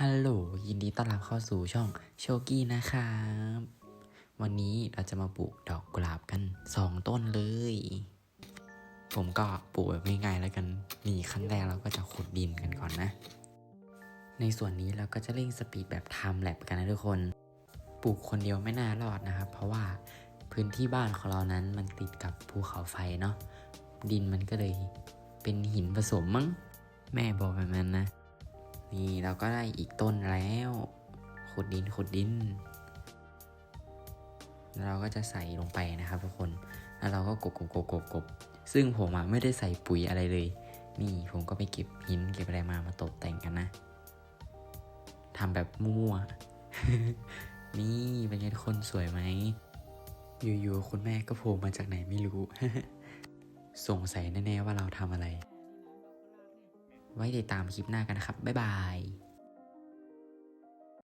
ฮัลโหล ยินดีต้อนรับเข้าสู่ช่องโชกี้นะครับ วันนี้เราจะมาปลูกดอกกุหลาบกัน 2 ต้นเลย ผมก็ปลูกแบบง่ายๆแล้วกันนี่ขั้นแรกเราก็จะขุดดินกันก่อนนะ ในส่วนนี้เราก็จะเร่งสปีดแบบไทม์แลปกันนะทุกคน ปลูกคนเดียวไม่น่ารอดนะครับ เพราะว่าพื้นที่บ้านของเรานั้นมันติดกับภูเขาไฟเนาะดินมันก็เลยเป็นหินผสมมั้งแม่บอกแบบนั้นนะ นี่เราก็ได้อีกต้นแล้ว ขุดดินขุดดิน เราก็จะใส่ลงไปนะครับทุกคน แล้วเราก็กบกบกบกบกบซึ่งผมอะไม่ได้ใส่ปุ๋ยอะไรเลย นี่ผมก็ไปเก็บหินเก็บอะไรมามาตกแต่งกันนะทำแบบมั่วๆนี่เป็นไงทุกคนสวยไหม อยู่ๆคุณแม่ก็โผล่มาจากไหนไม่รู้ สงสัยแน่ๆว่าเราทำอะไร ไว้ติดตามคลิปหน้ากันนะครับ บ๊ายบาย